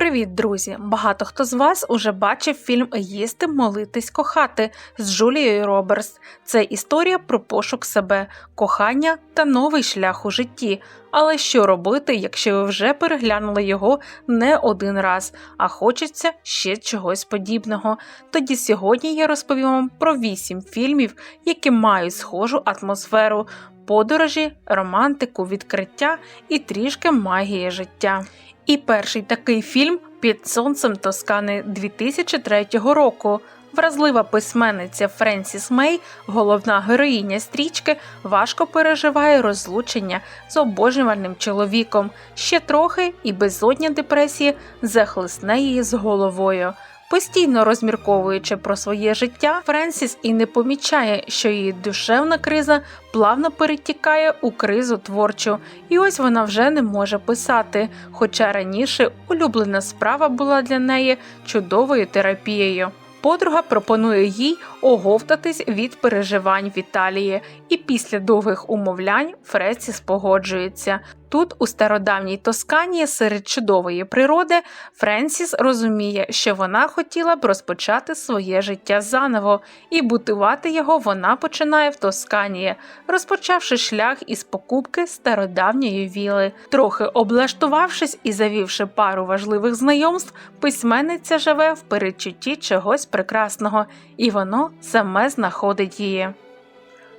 Привіт, друзі! Багато хто з вас уже бачив фільм Їсти, молитись, кохати з Джулією Робертс. Це історія про пошук себе, кохання та новий шлях у житті. Але що робити, якщо ви вже переглянули його не один раз, а хочеться ще чогось подібного? Тоді сьогодні я розповім вам про вісім фільмів, які мають схожу атмосферу. Подорожі, романтику, відкриття і трішки магії життя. І перший такий фільм під сонцем Тоскани 2003 року. Вразлива письменниця Френсіс Мей, головна героїня стрічки, важко переживає розлучення з обожнювальним чоловіком. Ще трохи і безодня депресії захлисне її з головою. Постійно розмірковуючи про своє життя, Френсіс і не помічає, що її душевна криза плавно перетікає у кризу творчу, і ось вона вже не може писати. Хоча раніше улюблена справа була для неї чудовою терапією. Подруга пропонує їй оговтатись від переживань в Італії, і після довгих умовлянь Френсіс погоджується. Тут, у стародавній Тоскані, серед чудової природи, Френсіс розуміє, що вона хотіла б розпочати своє життя заново, і будувати його вона починає в Тосканії, розпочавши шлях із покупки стародавньої віли. Трохи облаштувавшись і завівши пару важливих знайомств, письменниця живе в передчутті чогось прекрасного, і воно саме знаходить її.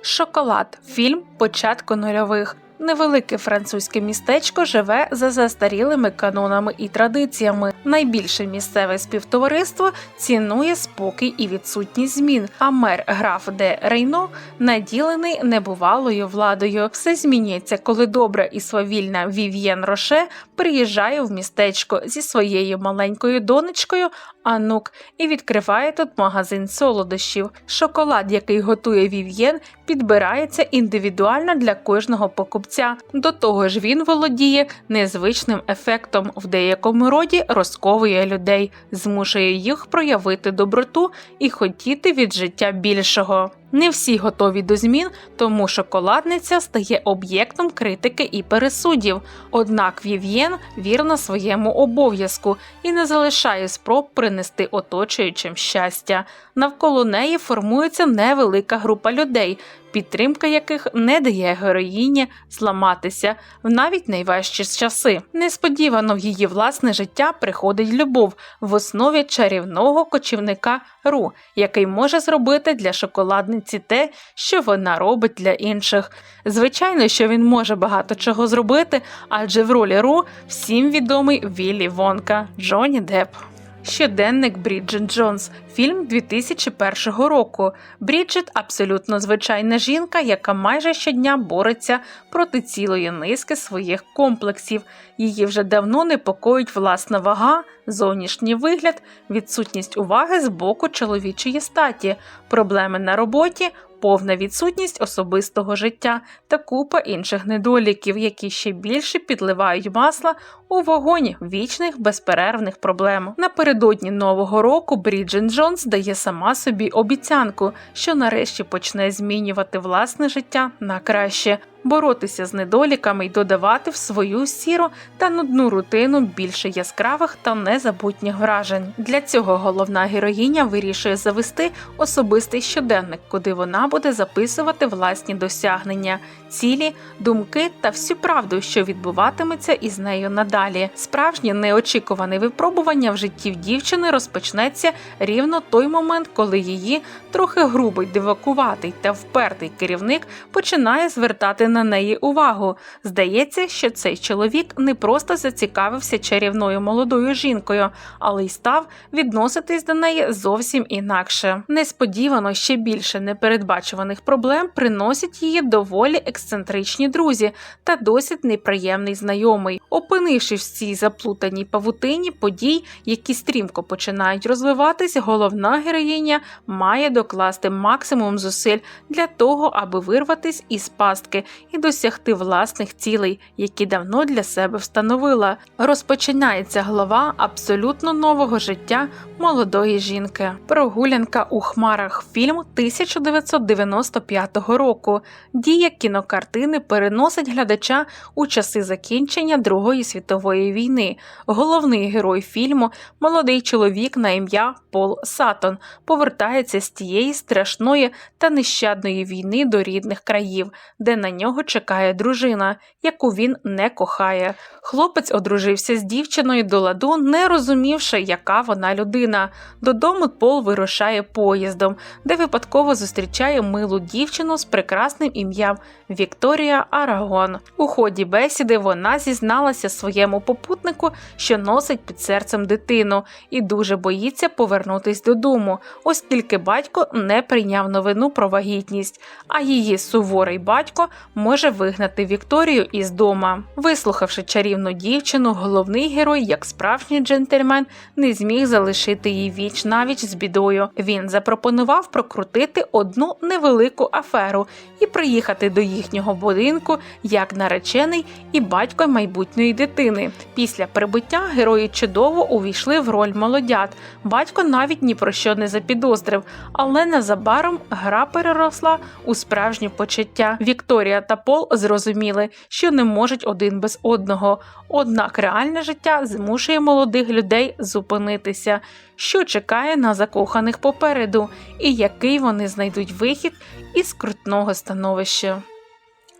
Шоколад фільм початку нульових. Невелике французьке містечко живе за застарілими канонами і традиціями. Найбільше місцеве співтовариство цінує спокій і відсутність змін. А мер граф де Рейно наділений небувалою владою. Все змінюється, коли добра і свавільна Вів'єн Роше приїжджає в містечко зі своєю маленькою донечкою Анук і відкриває тут магазин солодощів. Шоколад, який готує Вів'єн, підбирається індивідуально для кожного покупця. До того ж, він володіє незвичним ефектом, в деякому роді розковує людей, змушує їх проявити доброту і хотіти від життя більшого. Не всі готові до змін, тому шоколадниця стає об'єктом критики і пересудів. Однак Вів'єн вірна своєму обов'язку і не залишає спроб принести оточуючим щастя. Навколо неї формується невелика група людей, підтримка яких не дає героїні зламатися в навіть найважчі часи. Несподівано в її власне життя приходить любов в основі чарівного кочівника Ру, який може зробити для шоколадниці те, що вона робить для інших. Звичайно, що він може багато чого зробити, адже в ролі Ру всім відомий Віллі Вонка Джонні Депп. Щоденник Бріджит Джонс, фільм 2001 року. Бріджит абсолютно звичайна жінка, яка майже щодня бореться проти цілої низки своїх комплексів. Її вже давно непокоїть власна вага, зовнішній вигляд, відсутність уваги з боку чоловічої статі, проблеми на роботі, повна відсутність особистого життя та купа інших недоліків, які ще більше підливають масла у вогонь вічних безперервних проблем. Напередодні нового року Бріджен Джонс дає сама собі обіцянку, що нарешті почне змінювати власне життя на краще боротися з недоліками й додавати в свою сіру та нудну рутину більше яскравих та незабутніх вражень. Для цього головна героїня вирішує завести особистий щоденник, куди вона буде записувати власні досягнення, цілі, думки та всю правду, що відбуватиметься із нею надалі. Справжнє неочікуване випробування в житті в дівчини розпочнеться рівно той момент, коли її трохи грубий, дивакуватий та впертий керівник починає звертати на неї увагу. Здається, що цей чоловік не просто зацікавився чарівною молодою жінкою, але й став відноситись до неї зовсім інакше. Несподівано ще більше непередбачуваних проблем приносять її доволі ексцентричні друзі та досить неприємний знайомий. Опинившись в цій заплутаній павутині подій, які стрімко починають розвиватись, головна героїня має докласти максимум зусиль для того, аби вирватись із пастки і досягти власних цілей, які давно для себе встановила. Розпочинається глава абсолютно нового життя молодої жінки. Прогулянка у хмарах фільм 1995 року. Дія кінокартини переносить глядача у часи закінчення Другої світової війни. Головний герой фільму, молодий чоловік на ім'я Пол Сатон, повертається з тієї страшної та нещадної війни до рідних країв, де на нього чекає дружина, яку він не кохає. Хлопець одружився з дівчиною до ладу, не розумівши, яка вона людина. Додому Пол вирушає поїздом, де випадково зустрічає милу дівчину з прекрасним ім'ям Вікторія Арагон. У ході бесіди вона зізналася своєму попутнику, що носить під серцем дитину, і дуже боїться повернутись додому, оскільки батько не прийняв новину про вагітність, а її суворий батько може вигнати Вікторію із дома. Вислухавши чарівну дівчину, головний герой, як справжній джентльмен, не зміг залишити її віч навіч з бідою. Він запропонував прокрутити одну невелику аферу і приїхати до їхнього будинку як наречений і батько майбутньої дитини. Після прибуття герої чудово увійшли в роль молодят. Батько навіть ні про що не запідозрив, але незабаром гра переросла у справжнє почуття. Вікторія та Пол зрозуміли, що не можуть один без одного. Однак реальне життя змушує молодих людей зупинитися, що чекає на закоханих попереду, і який вони знайдуть вихід із крутного становища.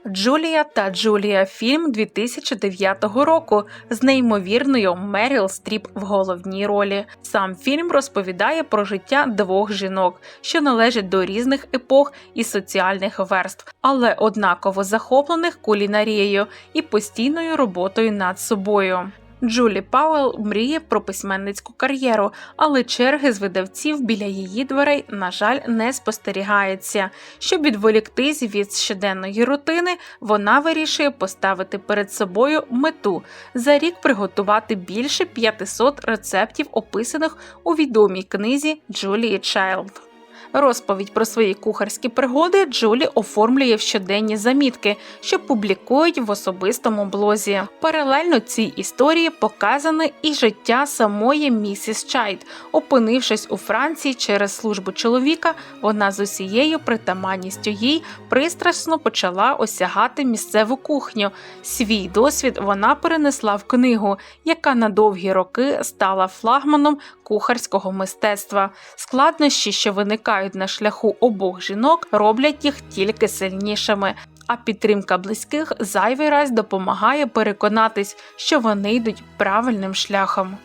Джулія та Джулія фільм 2009 року з неймовірною Меріл Стріп в головній ролі. Сам фільм розповідає про життя двох жінок, що належать до різних епох і соціальних верств, але однаково захоплених кулінарією і постійною роботою над собою. Джулі Пауел мріє про письменницьку кар'єру, але черги з видавців біля її дверей, на жаль, не спостерігається. Щоб відволіктись від щоденної рутини, вона вирішує поставити перед собою мету за рік приготувати більше 500 рецептів, описаних у відомій книзі Джулії Чайлд. Розповідь про свої кухарські пригоди Джулі оформлює в щоденні замітки, що публікують в особистому блозі. Паралельно цій історії показане і життя самої місіс Чайд. Опинившись у Франції через службу чоловіка, вона з усією притаманністю їй пристрасно почала осягати місцеву кухню. Свій досвід вона перенесла в книгу, яка на довгі роки стала флагманом кухарського мистецтва. Складнощі, що виникають на шляху обох жінок, роблять їх тільки сильнішими. А підтримка близьких зайвий раз допомагає переконатись, що вони йдуть правильним шляхом.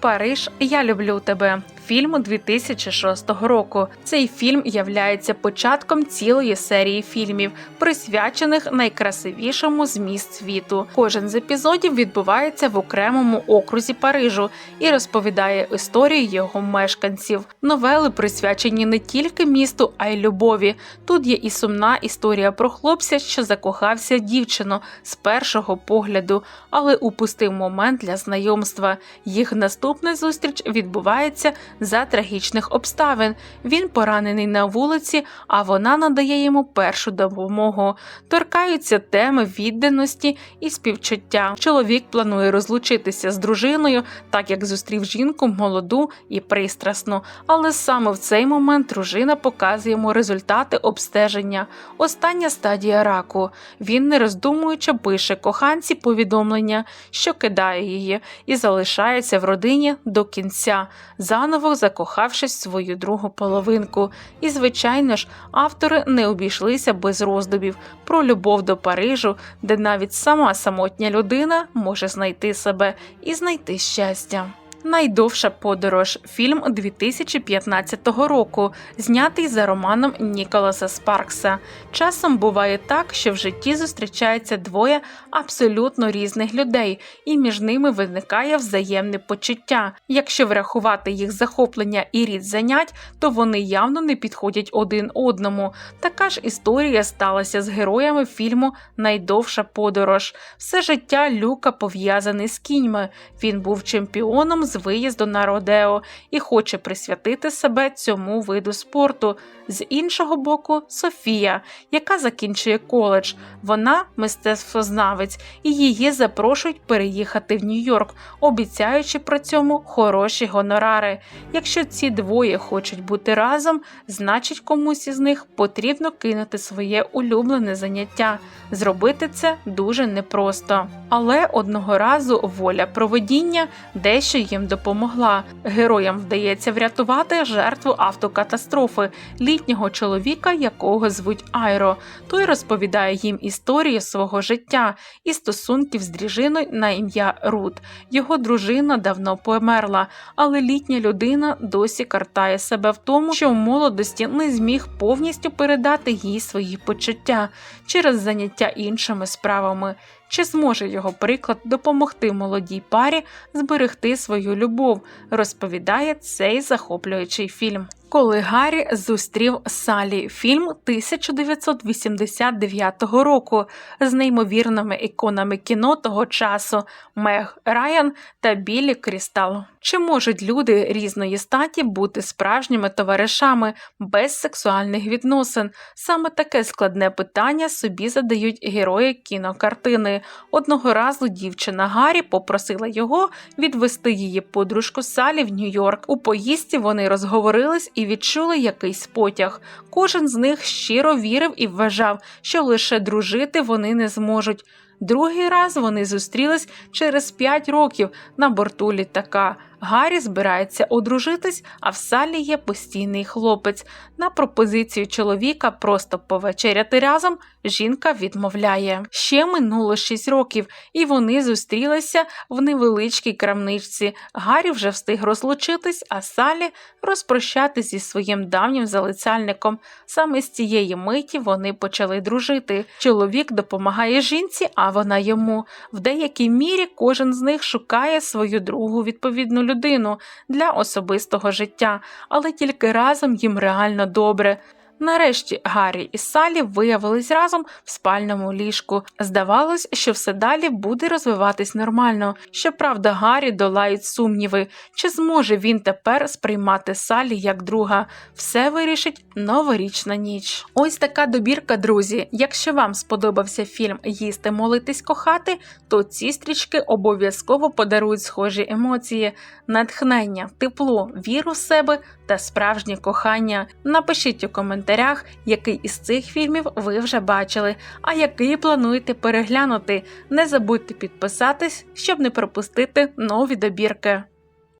Париж, я люблю тебе. Фільм 2006 року. Цей фільм являється початком цілої серії фільмів, присвячених найкрасивішому з міст світу. Кожен з епізодів відбувається в окремому окрузі Парижу і розповідає історію його мешканців. Новели присвячені не тільки місту, а й любові. Тут є і сумна історія про хлопця, що закохався дівчину з першого погляду, але упустив момент для знайомства. Їх наступна зустріч відбувається за трагічних обставин. Він поранений на вулиці, а вона надає йому першу допомогу. Торкаються теми відданості і співчуття. Чоловік планує розлучитися з дружиною, так як зустрів жінку молоду і пристрасну. Але саме в цей момент дружина показує йому результати обстеження. Остання стадія раку. Він, не роздумуючи, пише коханці повідомлення, що кидає її, і залишається в родині до кінця. Заново закохавшись в свою другу половинку. І, звичайно ж, автори не обійшлися без роздумів про любов до Парижу, де навіть сама самотня людина може знайти себе і знайти щастя. Найдовша подорож фільм 2015 року, знятий за романом Ніколаса Спаркса. Часом буває так, що в житті зустрічаються двоє абсолютно різних людей, і між ними виникає взаємне почуття. Якщо врахувати їх захоплення і рід занять, то вони явно не підходять один одному. Така ж історія сталася з героями фільму Найдовша подорож. Все життя Люка пов'язаний з кіньми. Він був чемпіоном з виїзду на Родео і хоче присвятити себе цьому виду спорту. З іншого боку, Софія, яка закінчує коледж. Вона мистецтвознавець, і її запрошують переїхати в Нью-Йорк, обіцяючи при цьому хороші гонорари. Якщо ці двоє хочуть бути разом, значить комусь із них потрібно кинути своє улюблене заняття. Зробити це дуже непросто. Але одного разу воля проведіння дещо їм допомогла. Героям вдається врятувати жертву автокатастрофи літнього чоловіка, якого звуть Айро. Той розповідає їм історію свого життя і стосунків з дружиною на ім'я Рут. Його дружина давно померла, але літня людина досі картає себе в тому, що в молодості не зміг повністю передати їй свої почуття через заняття іншими справами. Чи зможе його приклад допомогти молодій парі зберегти свою любов, розповідає цей захоплюючий фільм. Коли Гаррі зустрів Салі, фільм 1989 року з неймовірними іконами кіно того часу Мег Райан та Біллі Крістал. Чи можуть люди різної статі бути справжніми товаришами без сексуальних відносин? Саме таке складне питання собі задають герої кінокартини. Одного разу дівчина Гаррі попросила його відвести її подружку Салі в Нью-Йорк. У поїздці вони розговорились і відчули якийсь потяг. Кожен з них щиро вірив і вважав, що лише дружити вони не зможуть. Другий раз вони зустрілись через п'ять років на борту літака. Гаррі збирається одружитись, а в Салі є постійний хлопець. На пропозицію чоловіка просто повечеряти разом жінка відмовляє. Ще минуло шість років, і вони зустрілися в невеличкій крамничці. Гаррі вже встиг розлучитись, а Салі розпрощатись зі своїм давнім залицяльником. Саме з цієї миті вони почали дружити. Чоловік допомагає жінці, а вона йому. В деякій мірі кожен з них шукає свою другу відповідну людину для особистого життя, але тільки разом їм реально добре. Нарешті Гаррі і Салі виявились разом в спальному ліжку. Здавалось, що все далі буде розвиватись нормально. Щоправда, Гаррі долають сумніви, чи зможе він тепер сприймати Салі як друга. Все вирішить новорічна ніч. Ось така добірка, друзі. Якщо вам сподобався фільм Їсти, молитись, кохати, то ці стрічки обов'язково подарують схожі емоції, натхнення, тепло, віру в себе та справжнє кохання. Напишіть у коментарях, який із цих фільмів ви вже бачили, а який плануєте переглянути. Не забудьте підписатись, щоб не пропустити нові добірки.